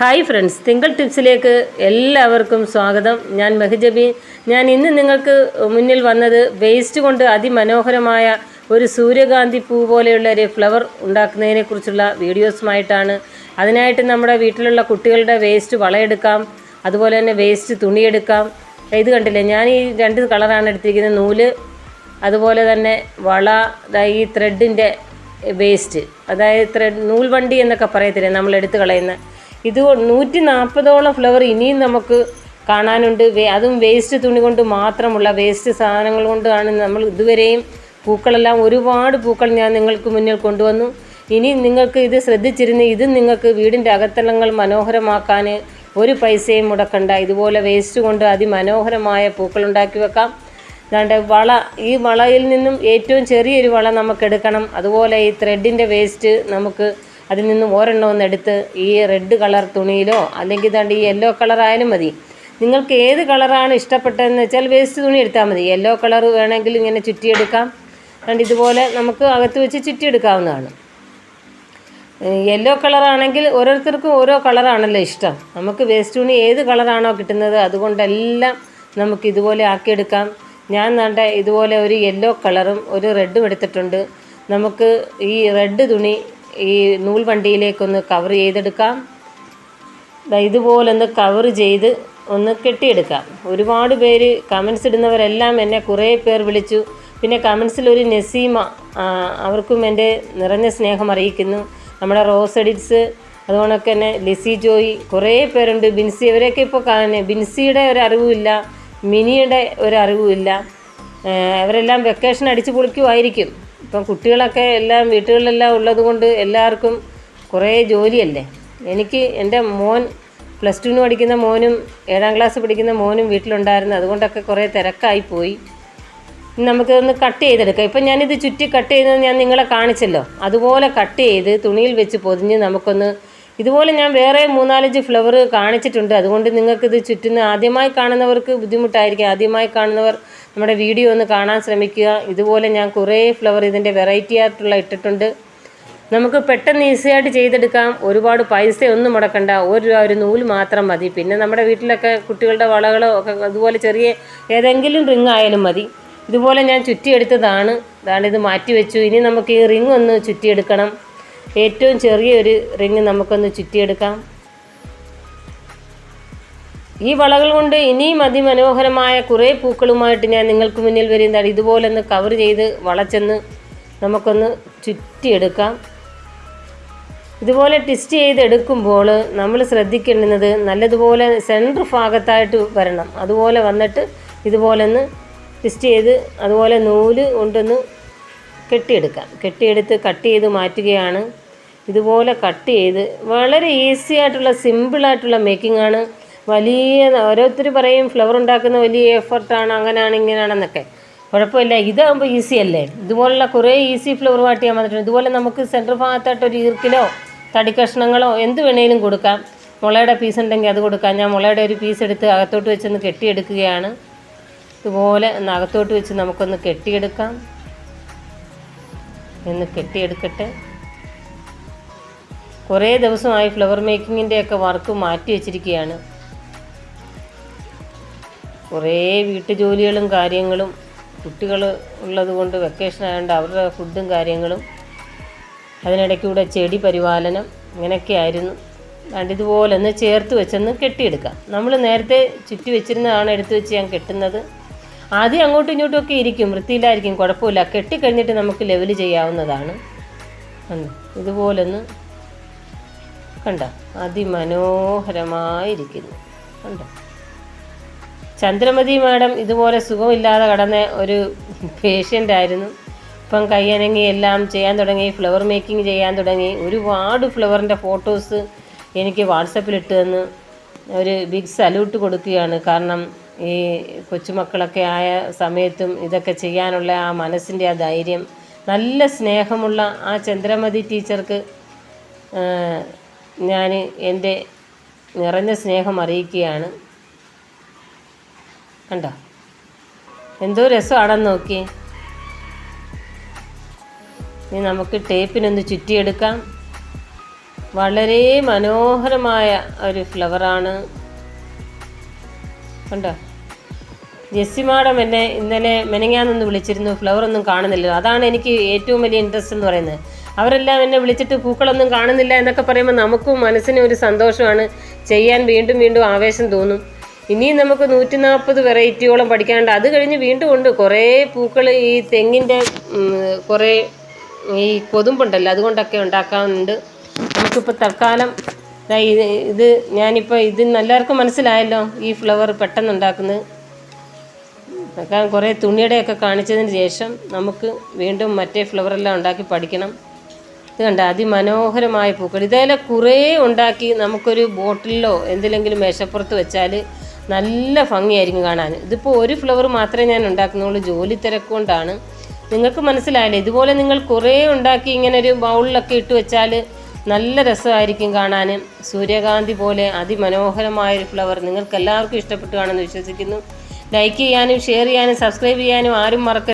Hi friends തിങ്കൾ ടിപ്സിലേക്ക് എല്ലാവർക്കും സ്വാഗതം. ഞാൻ മെഹജബി. ഞാൻ ഇന്ന് നിങ്ങൾക്ക് മുന്നിൽ വന്നത് വേസ്റ്റ് കൊണ്ട് അതിമനോഹരമായ ഒരു സൂര്യകാന്തി പൂ പോലെയുള്ള ഒരു ഫ്ലവർ ഉണ്ടാക്കുന്നതിനെക്കുറിച്ചുള്ള വീഡിയോസുമായിട്ടാണ് അതിനായിട്ട് നമ്മുടെ വീട്ടിലുള്ള കുട്ടികളുടെ വേസ്റ്റ് വളയെടുക്കാം. അതുപോലെ തന്നെ വേസ്റ്റ് തുണിയെടുക്കാം. ഇത് കണ്ടില്ലേ? ഞാൻ ഈ രണ്ട് കളറാണ് എടുത്തിരിക്കുന്നത്. നൂൽ അതുപോലെ തന്നെ വള ഈ ത്രെഡിന്റെ വേസ്റ്റ് അതായത് ത്രെഡ് നൂൽവണ്ടി എന്നൊക്കെ പറയത്തില്ലേ? നമ്മൾ എടുത്ത് കളയുന്ന. ഇത് നൂറ്റി നാൽപ്പതോളം ഫ്ലവർ ഇനിയും നമുക്ക് കാണാനുണ്ട്. അതും വേസ്റ്റ് തുണി കൊണ്ട് മാത്രമുള്ള വേസ്റ്റ് സാധനങ്ങൾ കൊണ്ടാണ് നമ്മൾ ഇതുവരെയും പൂക്കളെല്ലാം ഒരുപാട് പൂക്കൾ ഞാൻ നിങ്ങൾക്ക് മുന്നിൽ കൊണ്ടുവന്നു. ഇനി നിങ്ങൾക്ക് ഇത് ശ്രദ്ധിച്ചിരുന്ന് ഇത് നിങ്ങൾക്ക് വീടിന്റെ അകത്തളങ്ങൾ മനോഹരമാക്കാൻ ഒരു പൈസയും മുടക്കണ്ട. ഇതുപോലെ വേസ്റ്റ് കൊണ്ട് അതിമനോഹരമായ പൂക്കൾ ഉണ്ടാക്കി വെക്കാം. അതാണ്ട് വള ഈ വളയിൽ നിന്നും ഏറ്റവും ചെറിയൊരു വള നമുക്ക് എടുക്കണം. അതുപോലെ ഈ ത്രെഡിന്റെ വേസ്റ്റ് നമുക്ക് അതിൽ നിന്നും ഒരെണ്ണം ഒന്ന് എടുത്ത് ഈ റെഡ് കളർ തുണിയിലോ അല്ലെങ്കിൽ തണ്ട് ഈ യെല്ലോ കളർ ആയാലും മതി. നിങ്ങൾക്ക് ഏത് കളറാണ് ഇഷ്ടപ്പെട്ടതെന്ന് വെച്ചാൽ വേസ്റ്റ് തുണി എടുത്താൽ മതി. യെല്ലോ കളർ വേണമെങ്കിൽ ഇങ്ങനെ ചുറ്റിയെടുക്കാം. അതുകൊണ്ട് ഇതുപോലെ നമുക്ക് അകത്ത് വെച്ച് ചുറ്റിയെടുക്കാവുന്നതാണ്. യെല്ലോ കളറാണെങ്കിൽ ഓരോരുത്തർക്കും ഓരോ കളറാണല്ലോ ഇഷ്ടം. നമുക്ക് വേസ്റ്റ് തുണി ഏത് കളറാണോ കിട്ടുന്നത് അതുകൊണ്ടെല്ലാം നമുക്ക് ഇതുപോലെ ആക്കിയെടുക്കാം. ഞാൻ നണ്ട ഇതുപോലെ ഒരു യെല്ലോ കളറും ഒരു റെഡും എടുത്തിട്ടുണ്ട്. നമുക്ക് ഈ റെഡ് തുണി ഈ നൂൽ വണ്ടിയിലേക്കൊന്ന് കവർ ചെയ്തെടുക്കാം ഇതുപോലൊന്ന് കവർ ചെയ്ത് ഒന്ന് കെട്ടിയെടുക്കാം. ഒരുപാട് പേര് കമൻസ് ഇടുന്നവരെല്ലാം എന്നെ കുറേ പേർ വിളിച്ചു. പിന്നെ കമൻസിൽ ഒരു നസീമ അവർക്കും എന്റെ നിറഞ്ഞ സ്നേഹം അറിയിക്കുന്നു. നമ്മുടെ റോസ് എഡിറ്റ്സ് അതുകൊണ്ടൊക്കെ തന്നെ ലിസി ജോയി കുറേ പേരുണ്ട്. ബിൻസി ഇവരെയൊക്കെ ഇപ്പോൾ കാണുന്നത് ബിൻസിയുടെ ഒരു അറിവുമില്ല മിനിയുടെ ഒരു അറിവുമില്ല. അവരെല്ലാം വെക്കേഷൻ അടിച്ചു പൊളിക്കുമായിരിക്കും ഇപ്പം കുട്ടികളൊക്കെ എല്ലാം വീട്ടുകളിലെല്ലാം ഉള്ളതുകൊണ്ട് എല്ലാവർക്കും കുറേ ജോലിയല്ലേ? എനിക്ക് എന്റെ മോൻ പ്ലസ് ടുവിന് പഠിക്കുന്ന മോനും ഏഴാം ക്ലാസ് പഠിക്കുന്ന മോനും വീട്ടിലുണ്ടായിരുന്നു. അതുകൊണ്ടൊക്കെ കുറേ തിരക്കായി പോയി. ഇനി ഒന്ന് കട്ട് ചെയ്തെടുക്കാം. ഇപ്പം ഞാനിത് ചുറ്റി കട്ട് ചെയ്തത് ഞാൻ നിങ്ങളെ കാണിച്ചല്ലോ. അതുപോലെ കട്ട് ചെയ്ത് തുണിയിൽ വെച്ച് പൊതിഞ്ഞ് നമുക്കൊന്ന് ഇതുപോലെ ഞാൻ വേറെ മൂന്നാലഞ്ച് ഫ്ലവർ കാണിച്ചിട്ടുണ്ട്. അതുകൊണ്ട് നിങ്ങൾക്കിത് ചുറ്റുന്ന ആദ്യമായി കാണുന്നവർക്ക് ബുദ്ധിമുട്ടായിരിക്കും. ആദ്യമായി കാണുന്നവർ നമ്മുടെ വീഡിയോ ഒന്ന് കാണാൻ ശ്രമിക്കുക. ഇതുപോലെ ഞാൻ കുറേ ഫ്ലവർ ഇതിന്റെ വെറൈറ്റി ആയിട്ടുള്ള ഇട്ടിട്ടുണ്ട്. നമുക്ക് പെട്ടെന്ന് ഈസിയായിട്ട് ചെയ്തെടുക്കാം. ഒരുപാട് പൈസ ഒന്നും മുടക്കണ്ട. ഒരു രൂപ ഒരു നൂൽ മാത്രം മതി. പിന്നെ നമ്മുടെ വീട്ടിലൊക്കെ കുട്ടികളുടെ വളകളോ ഒക്കെ അതുപോലെ ചെറിയ ഏതെങ്കിലും റിങ് ആയാലും മതി. ഇതുപോലെ ഞാൻ ചുറ്റിയെടുത്തതാണ്. അതാണ് ഇത് മാറ്റി വെച്ചു ഇനി നമുക്ക് ഈ റിങ് ഒന്ന് ചുറ്റിയെടുക്കണം. ഏറ്റവും ചെറിയൊരു റിങ് നമുക്കൊന്ന് ചുറ്റിയെടുക്കാം. ഈ വളകൾ കൊണ്ട് ഇനിയും അതിമനോഹരമായ കുറേ പൂക്കളുമായിട്ട് ഞാൻ നിങ്ങൾക്ക് മുന്നിൽ വരുന്നതാണ് ഇതുപോലെ ഒന്ന് കവർ ചെയ്ത് വളച്ചെന്ന് നമുക്കൊന്ന് ചുറ്റിയെടുക്കാം. ഇതുപോലെ ട്വിസ്റ്റ് ചെയ്തെടുക്കുമ്പോൾ നമ്മൾ ശ്രദ്ധിക്കേണ്ടുന്നത് നല്ലതുപോലെ സെന്റർ ഭാഗത്തായിട്ട് വരണം. അതുപോലെ വന്നിട്ട് ഇതുപോലെ ഒന്ന് ട്വിസ്റ്റ് ചെയ്ത് അതുപോലെ നൂൽ കൊണ്ടൊന്ന് കെട്ടിയെടുക്കാം. കെട്ടിയെടുത്ത് കട്ട് ചെയ്ത് മാറ്റുകയാണ്. ഇതുപോലെ കട്ട് ചെയ്ത് വളരെ ഈസി ആയിട്ടുള്ള സിമ്പിളായിട്ടുള്ള മേക്കിംഗ് ആണ്. വലിയ ഓരോരുത്തർ പറയും ഫ്ലവർ ഉണ്ടാക്കുന്ന വലിയ എഫർട്ടാണ് അങ്ങനെയാണ് ഇങ്ങനെയാണെന്നൊക്കെ കുഴപ്പമില്ല ഇതാകുമ്പോൾ ഈസി അല്ലേ? ഇതുപോലുള്ള കുറേ ഈസി ഫ്ലവർ വാട്ട് ചെയ്യാൻ വന്നിട്ടുണ്ട് ഇതുപോലെ നമുക്ക് സെന്റർ ഭാഗത്തായിട്ട് ഒരു ഈർക്കിലോ തടി കഷ്ണങ്ങളോ എന്ത് വേണേലും കൊടുക്കാം. മുളയുടെ പീസ് ഉണ്ടെങ്കിൽ അത് കൊടുക്കാം. ഞാൻ മുളയുടെ ഒരു പീസ് എടുത്ത് അകത്തോട്ട് വെച്ചൊന്ന് കെട്ടിയെടുക്കുകയാണ്. ഇതുപോലെ ഒന്ന് അകത്തോട്ട് വെച്ച് നമുക്കൊന്ന് കെട്ടിയെടുക്കാം. എന്ന് കെട്ടിയെടുക്കട്ടെ. കുറേ ദിവസമായി ഫ്ലവർ മേക്കിങ്ങിന്റെ ഒക്കെ വർക്ക് മാറ്റി വെച്ചിരിക്കുകയാണ്. കുറേ വീട്ടുജോലികളും കാര്യങ്ങളും കുട്ടികൾ ഉള്ളതുകൊണ്ട് വെക്കേഷൻ ആയതുകൊണ്ട് അവരുടെ ഫുഡും കാര്യങ്ങളും അതിനിടയ്ക്കൂടെ ചെടി പരിപാലനം ഇങ്ങനെയൊക്കെ ആയിരുന്നു. അതുകൊണ്ട് ഇതുപോലെ ഒന്ന് ചേർത്ത് വെച്ചൊന്ന് കെട്ടിയെടുക്കാം. നമ്മൾ നേരത്തെ ചുറ്റി വെച്ചിരുന്നതാണ് എടുത്തു വെച്ച് ഞാൻ കെട്ടുന്നത്. ആദ്യം അങ്ങോട്ടും ഇങ്ങോട്ടും ഒക്കെ ഇരിക്കും വൃത്തിയിലായിരിക്കും കുഴപ്പമില്ല. കെട്ടിക്കഴിഞ്ഞിട്ട് നമുക്ക് ലെവൽ ചെയ്യാവുന്നതാണ്. ഇതുപോലൊന്ന് കണ്ടോ? അതിമനോഹരമായിരിക്കുന്നു. കണ്ട? ചന്ദ്രമതി മാഡം ഇതുപോലെ സുഖമില്ലാതെ കടന്ന ഒരു പേഷ്യന്റ് ആയിരുന്നു ഇപ്പം കയ്യനങ്ങി എല്ലാം ചെയ്യാൻ തുടങ്ങി ഫ്ലവർ മേക്കിംഗ് ചെയ്യാൻ തുടങ്ങി. ഒരുപാട് ഫ്ലവറിന്റെ ഫോട്ടോസ് എനിക്ക് വാട്സപ്പിൽ ഇട്ട് തന്ന്. ഒരു ബിഗ് സല്യൂട്ട് കൊടുക്കുകയാണ്. കാരണം ഈ കൊച്ചുമക്കളൊക്കെ ആയ സമയത്തും ഇതൊക്കെ ചെയ്യാനുള്ള ആ മനസ്സിന്റെ ആ ധൈര്യം നല്ല സ്നേഹമുള്ള ആ ചന്ദ്രമതി ടീച്ചർക്ക് ഞാൻ എന്റെ നിറഞ്ഞ സ്നേഹം അറിയിക്കുകയാണ്. കണ്ടോ? എന്തോ രസമാണെന്ന് നോക്കി. ഇനി നമുക്ക് ടേപ്പിനൊന്ന് ചുറ്റിയെടുക്കാം. വളരെ മനോഹരമായ ഒരു ഫ്ലവറാണ്. കണ്ടോ? ജെസ്സി മാഡം എന്നെ ഇന്നലെ മെനങ്ങാന്നൊന്ന് വിളിച്ചിരുന്നു. ഫ്ലവർ ഒന്നും കാണുന്നില്ല അതാണ് എനിക്ക് ഏറ്റവും വലിയ ഇൻട്രസ്റ്റ് എന്ന് പറയുന്നത്. അവരെല്ലാം എന്നെ വിളിച്ചിട്ട് പൂക്കളൊന്നും കാണുന്നില്ല എന്നൊക്കെ പറയുമ്പോൾ നമുക്കും മനസ്സിന് ഒരു സന്തോഷമാണ്. ചെയ്യാൻ വീണ്ടും വീണ്ടും ആവേശം തോന്നും. ഇനിയും നമുക്ക് നൂറ്റി നാൽപ്പത് വെറൈറ്റിയോളം പഠിക്കാനുണ്ട്. അത് കഴിഞ്ഞ് വീണ്ടും ഉണ്ട്. കുറേ പൂക്കൾ ഈ തെങ്ങിന്റെ കുറേ ഈ കൊതുമ്പുണ്ടല്ലോ അതുകൊണ്ടൊക്കെ ഉണ്ടാക്കാറുണ്ട് നമുക്കിപ്പോൾ തൽക്കാലം ഇത് ഇത് ഞാനിപ്പോൾ ഇത് എല്ലാവർക്കും മനസ്സിലായല്ലോ ഈ ഫ്ലവർ പെട്ടെന്ന് ഉണ്ടാക്കുന്നത് കാരണം കുറേ തുണിയുടെയൊക്കെ കാണിച്ചതിന് ശേഷം നമുക്ക് വീണ്ടും മറ്റേ ഫ്ലവറെല്ലാം ഉണ്ടാക്കി പഠിക്കണം. ഇത് കണ്ട അതിമനോഹരമായ പൂക്കൾ. ഇതേലെ കുറേ ഉണ്ടാക്കി നമുക്കൊരു ബോട്ടിലോ എന്തിലെങ്കിലും മേശപ്പുറത്ത് വെച്ചാൽ നല്ല ഭംഗിയായിരിക്കും കാണാൻ. ഇതിപ്പോൾ ഒരു ഫ്ലവർ മാത്രമേ ഞാൻ ഉണ്ടാക്കുന്നുള്ളൂ ജോലി തിരക്കുകൊണ്ടാണ് നിങ്ങൾക്ക് മനസ്സിലായില്ലേ? ഇതുപോലെ നിങ്ങൾ കുറേ ഉണ്ടാക്കി ഇങ്ങനെ ഒരു ബൗളിലൊക്കെ ഇട്ട് വെച്ചാൽ നല്ല രസമായിരിക്കും കാണാൻ സൂര്യകാന്തി പോലെ അതിമനോഹരമായ ഒരു ഫ്ലവർ നിങ്ങൾക്ക് എല്ലാവർക്കും ഇഷ്ടപ്പെട്ടു കാണുമെന്ന് വിശ്വസിക്കുന്നു. ലൈക്ക് ചെയ്യാനും ഷെയർ ചെയ്യാനും സബ്സ്ക്രൈബ് ചെയ്യാനും ആരും മറക്കരുത്.